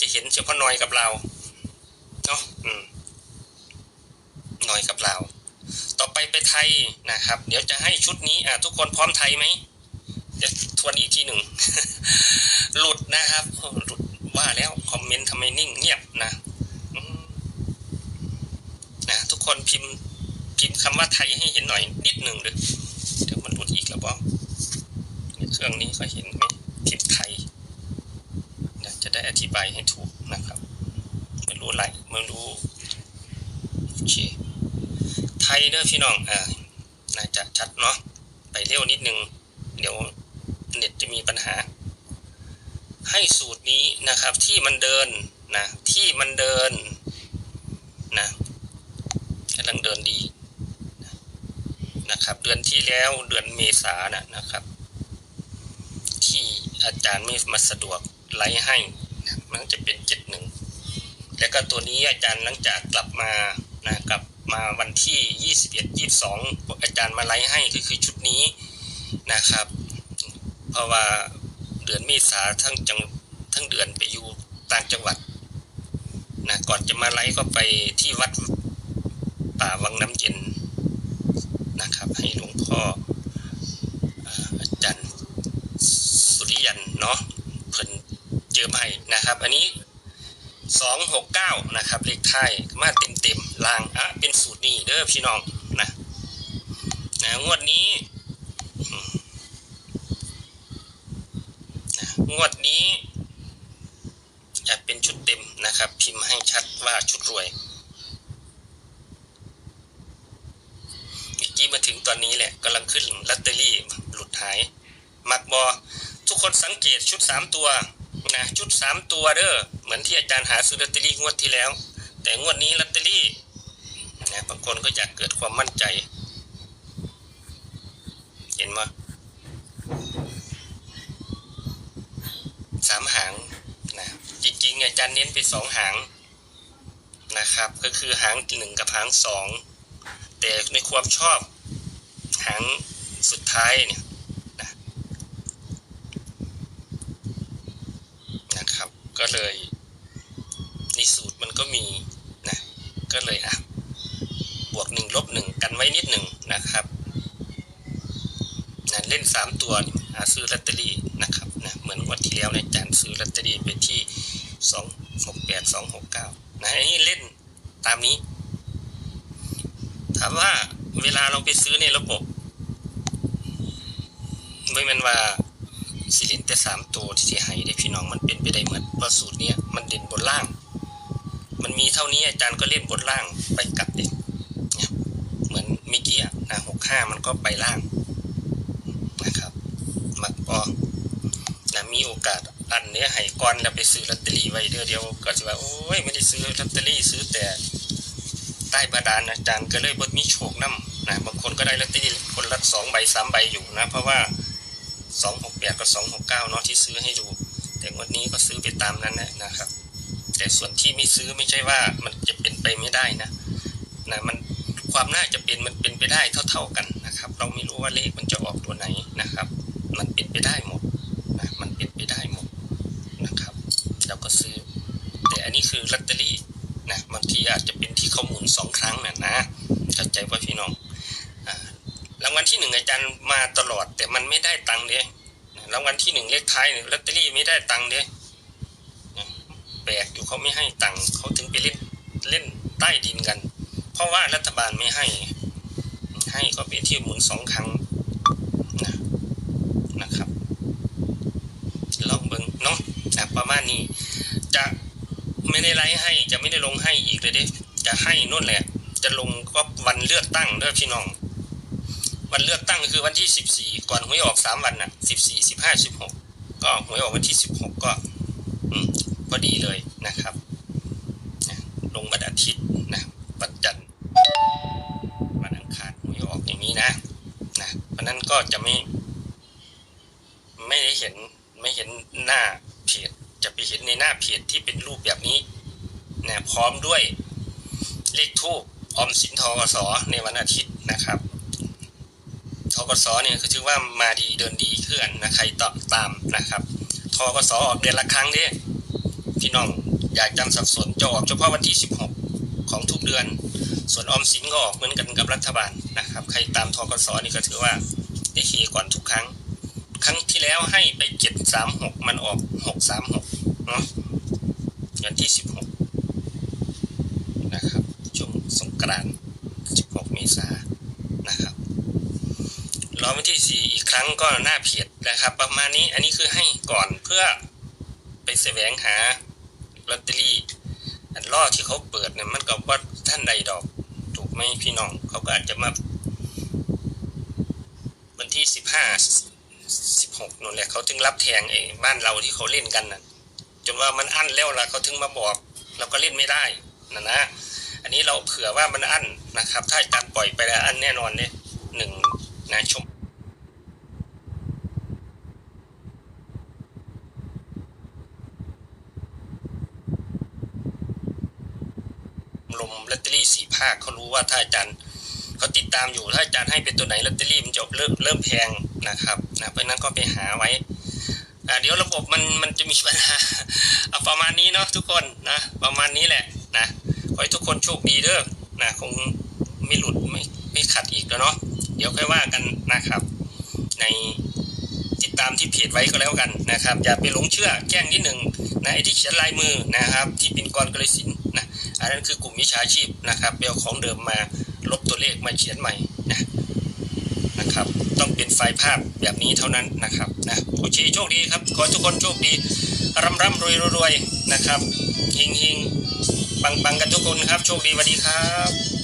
จะเห็นเฉพาะนอยกับเราเนาะอืมนอยกับเรา ต่อไปไปไทยนะครับ เดี๋ยวจะให้ชุดนี้อะทุกคนพร้อมไทยไหมเดี๋ยวทวนอีกทีหนึ่ง หลุดนะครับ หลุดว่าแล้วคอมเมนต์ทำไมนิ่งเงียบนะนะทุกคนพิมพ์พิมพ์คำว่าไทยให้เห็นหน่อยนิดหนึ่งเลยเดี๋ยวมันหลุดอีกแล้วบอกเครื่องนี้ก็เห็นไหมพิมพ์ไทย จะได้อธิบายให้ถูกนะครับไม่รู้อะไรไม่รู้โอเคไทยเด้อพี่น้องอ่าน่าจะชัดเนาะไปเร็วนิดนึง เดี๋ยวเน็ตจะมีปัญหา ให้สูตรนี้นะครับที่มันเดินนะที่มันเดินนะกำลังเดินดีนะครับ เดือนที่แล้วเดือนเมษานะนะครับ ที่อาจารย์ไม่มาสะดวก ไลฟ์ให้นะมันจะเป็นเจ็ดหนึ่งแล้วก็ตัวนี้อาจารย์หลังจากกลับมานะกลับมาวันที่ยี่สิบเอ็ดยี่สองอาจารย์มาไลฟ์ให้ก็คือชุดนี้นะครับ เพราะว่าเดือนเมษาทั้งจังทั้งเดือนไปอยู่ต่างจังหวัดนะก่อนจะมาไลฟ์ก็ไปที่วัดป่าวังน้ำเย็นนะครับ ให้หลวงพ่ออาจารย์สุริยันเนาะเพิ่นเจอให้ นะครับ อันนี้สองหกเก้านะครับเลขไทยมาเต็มเต็มๆลางอะเป็นสูตรนี้เด้อพี่น้องนะนะงวดนี้งวดนี้จะเป็นชุดเต็มนะครับ พิมพ์ให้ชัดว่าชุดรวยเมื่อกี้มาถึงตอนนี้แหละกำลังขึ้นลอตเตอรี่หลุดหาย มักบอทุกคนสังเกตชุดสามตัว นะชุดสามตัวเด้อเหมือนที่อาจารย์หาซื้อลอตเตอรี่งวดที่แล้ว แต่งวดนี้ลอตเตอรี่นะบางคนก็อยากเกิดความมั่นใจ เห็นไหมสามหางนะจริงๆอาจารย์เน้นไปสองหางนะครับ ก็คือหางหนึ่งกับหางสองแต่ในความชอบหางสุดท้ายเนี่ยนะนะครับ ก็เลย ในสูตรมันก็มีนะก็เลยอะบวกหนึ่งลบหนึ่งกันไว้นิดหนึ่งนะครับนะเล่นสามตัวหาซื้อลอตเตอรี่นะครับนะเหมือนวันที่แล้วในจารย์ซื้อลอตเตอรี่ไปที่สองหกแปดสองหกเก้านะอันนี้เล่นตามนี้ถามว่าเวลาเราไปซื้อในระบบไม่มันว่า สิเลนแต่สามตัวที่จะให้ได้พี่น้องมันเป็นไปได้เหมือนเพราะสูตรนี้มันเด่นบนล่าง มันมีเท่านี้อาจารย์ก็เล่นบนล่างไปกลับเด็กเนี่ยเหมือนเมื่อกี้นะหกห้ามันก็ไปล่างนะครับมักพอนะมีโอกาสอันเนี้ยให้ก่อนแล้วไปซื้อลอตเตอรี่ไว้เดี๋ยวเดียวก็จะว่าโอ้ยไม่ได้ซื้อลอตเตอรี่ซื้อแต่ใต้บาดาลอาจารย์ก็เลยบดมีโชคนํนะบางคนก็ได้ลอตเตอรี่คนละสองใบสามใบอยู่นะ เพราะว่า สองหกแปดกับสองหกเก้าเนาะที่ซื้อให้ดู แต่วันนี้ก็ซื้อไปตามนั้นนะนะครับ แต่ส่วนที่ไม่ซื้อไม่ใช่ว่ามันจะเป็นไปไม่ได้นะนะมันความน่าจะเป็นมันเป็นไปได้เท่า ๆกันนะครับ เราไม่รู้ว่าเลขมันจะออกตัวไหนนะครับ มันเป็นไปได้หมดนะมันเป็นไปได้หมดนะครับเราก็ซื้อ แต่อันนี้คือลอตเตอรี่นะบางทีอาจจะเป็นที่เข้อมูลสองครั้งนะนะเข้าใจว่าพี่น้อง งวัลที่หนึ่งอาจารย์มาตลอด แต่มันไม่ได้ตังค์เลยรางวัลที่หนึ่งเลขท้ายเนี่ยลอตเตอรี่ไม่ได้ตังค์เลยแปลกอยู่เขาไม่ให้ตังค์เขาถึงไปเล่นเล่นใต้ดินกัน เพราะว่ารัฐบาลไม่ให้ ให้ก็เป็นที่ยวหมุนสองครั้งนะนะครับลองเบิ่งเนาะนะประมาณนี้ จะไม่ได้ไลฟ์ให้จะไม่ได้ลงให้อีกเลยเด้จะให้นู่นแหละ จะลงก็วันเลือกตั้งเด้อพี่น้อง วันเลือกตั้งคือวันที่สิบสี่ก่อนหวยออกสามวันน่ะสิบสี่สิบห้าสิบหกก็หวยออกวันที่สิบหกก็พอดีเลยนะครับ ลงวันอาทิตย์นะวันจันทร์วันอังคารหวยออกอย่างนี้นะนะเพราะนั้นก็จะไม่ ไม่ได้เห็นไม่เห็นหน้าเพจจะไปเห็นในหน้าเพจที่เป็นรูปแบบนี้นะพร้อมด้วยเลขทูปออมสินทกสในวันอาทิตย์นะครับ กสเนี่ยคือชื่อว่ามาดีเดินดีเคลื่อนนะใครต่อตามนะครับทกสออกเดือนละครั้งเด้พี่น้องอยากจำสับสนจะออกเฉพาะวันที่ 16 ของทุกเดือน ส่วนออมสินก็ออกเหมือนกันกับรัฐบาลนะครับ ใครตามทกสนี่ก็ถือว่าได้เฮก่อนทุกครั้ง ครั้งที่แล้วให้ไป 736 มันออก 636เนาะวันที่ 16 นะครับช่วงสงกรานต์16 เมษายนนะครับ รอวันที่สี่อีกครั้งก็หน้าเพียดนะครับ ประมาณนี้อันนี้คือให้ก่อนเพื่อไปแสวงหาลอตเตอรี่อันล่อที่เขาเปิดเนี่ยมันก็ว่าท่านใดดอกถูกไหมพี่น้องเขาก็อาจจะมาวันที่สิบห้าสิบหกนั่นแหละเขาถึงรับแทงไอ้บ้านเราที่เขาเล่นกันน่ะจนว่ามันอั้นแล้วล่ะเขาถึงมาบอก เราก็เล่นไม่ได้นะนะอันนี้เราเผื่อว่ามันอั้นนะครับ ถ้าการปล่อยไปแล้วอั้นแน่นอนเนี่ยหนึ่ง นะชมลมลอตเตอรี่สี่ภาคเขารู้ว่าถ้าอาจารย์เขาติดตามอยู่ถ้าอาจารย์ให้เป็นตัวไหนลอตเตอรี่มันจะเริ่มเริ่มแพงนะครับนะเพราะนั้นก็ไปหาไว้เดี๋ยวระบบมันมันจะมีปัญหาเอาประมาณนี้เนาะทุกคนนะประมาณนี้แหละนะขอให้ทุกคนโชคดีเด้อนะคงไม่หลุดไม่ไม่ขัดอีกแล้วเนาะ เดี๋ยวค่อยว่ากันนะครับ ในติดตามที่เพจไว้ก็แล้วกันนะครับ อย่าไปหลงเชื่อแกล้งนิดหนึ่งนะไอ้ที่เขียนลายมือนะครับ ที่เป็นกรกฤสินนะอันนั้นคือกลุ่มวิชาชีพนะครับเอาของเดิมมาลบตัวเลขมาเขียนใหม่นะนะครับ ต้องเป็นไฟล์ภาพแบบนี้เท่านั้นนะครับนะโอเคโชคดีครับ ขอทุกคนโชคดีร่ำร่ำรวยรวยนะครับเฮงเฮงปังปังกันทุกคนครับ โชคดีสวัสดีครับ